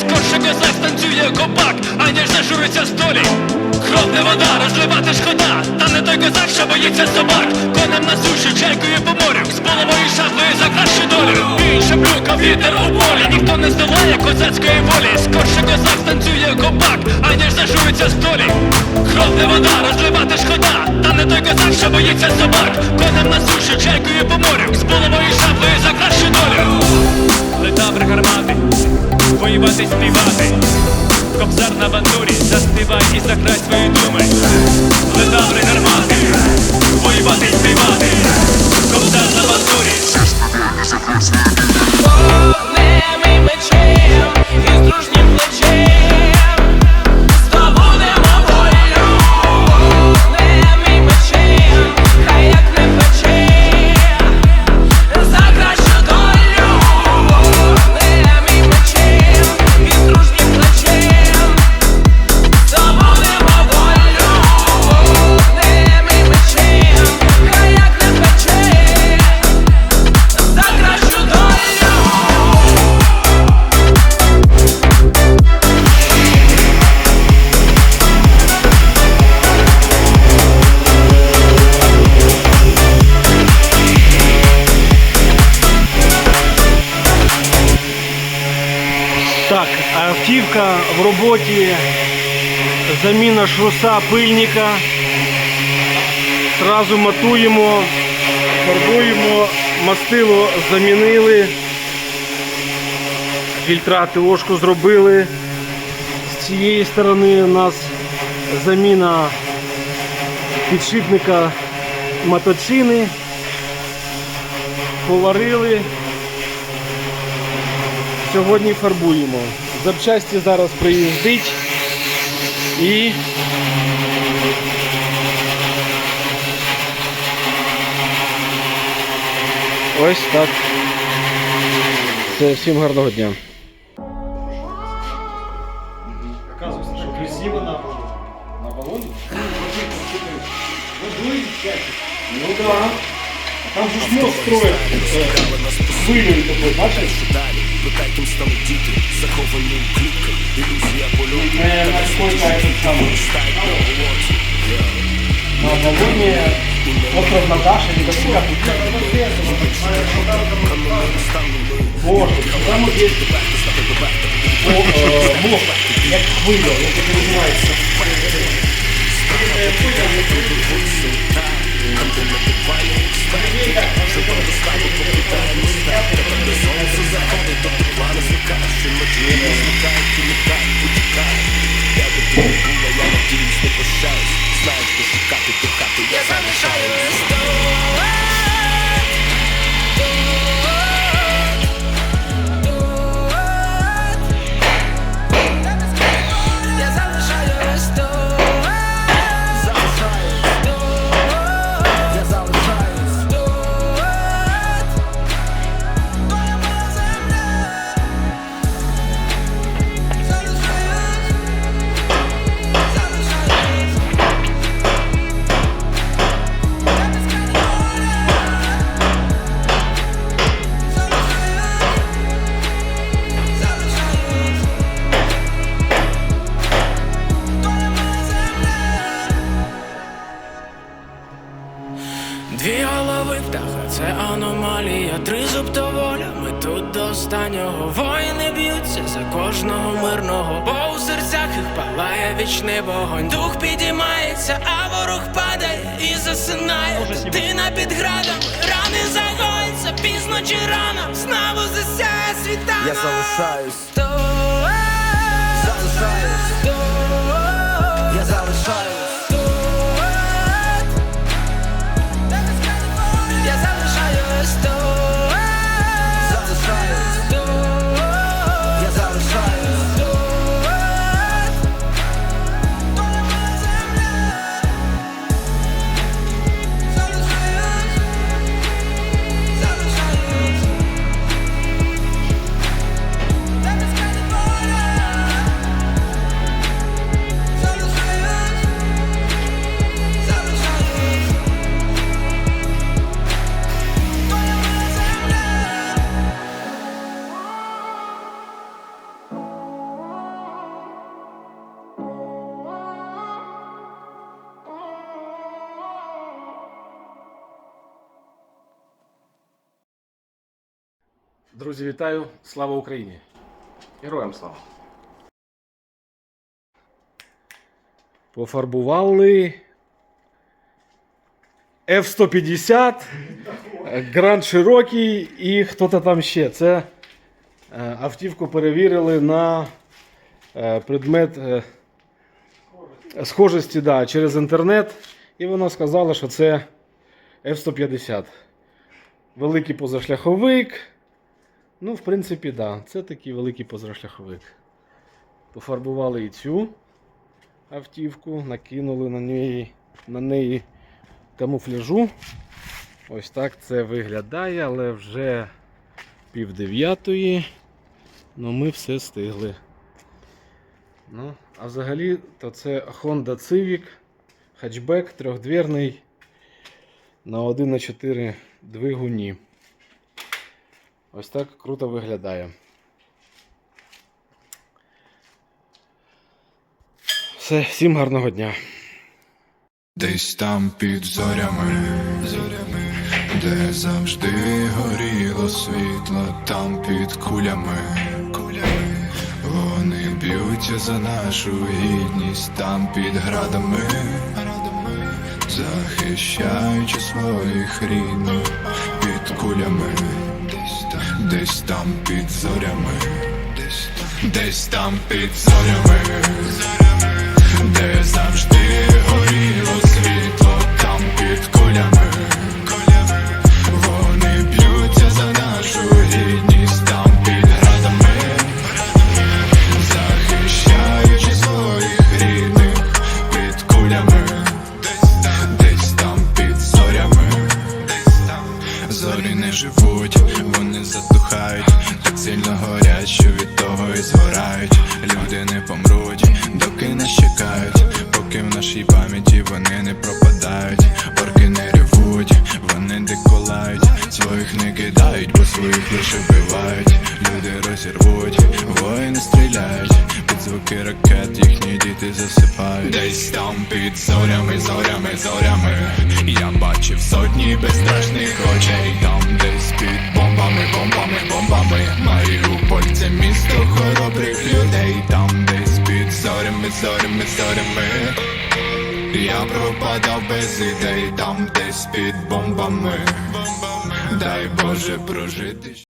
Скорше козак станцює копак, аніж зажуриться столі. Кров не вода, розливати шкода Та не той козак, що боїться собак. Конем на суші, чайкою по морю З половою шаблею за кращу долю. Інша блюка, вітер у полі Ніхто не здолає козацької волі. Скорше козак станцює копак, аніж зажуриться столі. Кров не вода, розливати шкода Та не той козак, що боїться собак. Конем на суші, чайкою по морю З половою воювати співати. Кобзар на бандурі, заспівай і закрай свої думи. Летаври гармати, воювати Так, автівка в роботі, заміна шруса, пильника. Зразу матуємо, фарбуємо, мастило замінили, фільтрати ложку зробили. З цієї сторони у нас заміна підшипника моточини. Поварили. Сьогодні фарбуємо. Запчасті зараз приїздить і ось так. Це всім гарного дня. Оказывается, что красиво на, на баллоне. Ну да. Там же ж мост строят. Вылет такой, бачиш? Питай, ким стали діти, заховані у клітках, ілюзія польоту. Э, насколько этот самый на баллоне остров Наташи, не как Боже, там вот есть о, э, мост, як хвиля, як це називається. Я Останнього воїни б'ються за кожного мирного, бо у серцях їх палає вічний вогонь. Дух підіймається, а ворог падає і засинає. Дитина під градом, рани загоїться, пізно чи рано, знову засяє світанок. Я залишаюсь, Тут, залишаюсь, Друзі, вітаю! Слава Україні! Героям слава. Пофарбували F-150, Grand Cherokee і хто-то там ще. Це е, автівку перевірили на е, предмет е, схожості да, через інтернет. І вона сказала, що це F-150. Великий позашляховик. Ну, в принципі, да, це такий великий позашляховик. Пофарбували і цю автівку, накинули на неї, на неї камуфляжу. Ось так це виглядає, але вже пів дев'ятої. Ну ми все встигли. Ну, а взагалі, то це Honda Civic, хатчбек трьохдвірний на 1,4 двигуні. Ось так круто виглядає. Все, всім гарного дня. Десь там під зорями, зорями, де завжди горіло світло, там під кулями, кулями, вони б'ються за нашу гідність, там під градами, градами, захищаючи своїх рідних під кулями, десь там, під зорями, десь там, під зорями, де завжди горіло світло, там під кулями, кулями, вони б'ються за нашу гідність, там під градами, захищаючи своїх рідних під кулями, десь там, під зорями, зорі не живуть, in the hood. Зорями. Я пропадав без ідей, там десь під бомбами. Дай Боже прожити.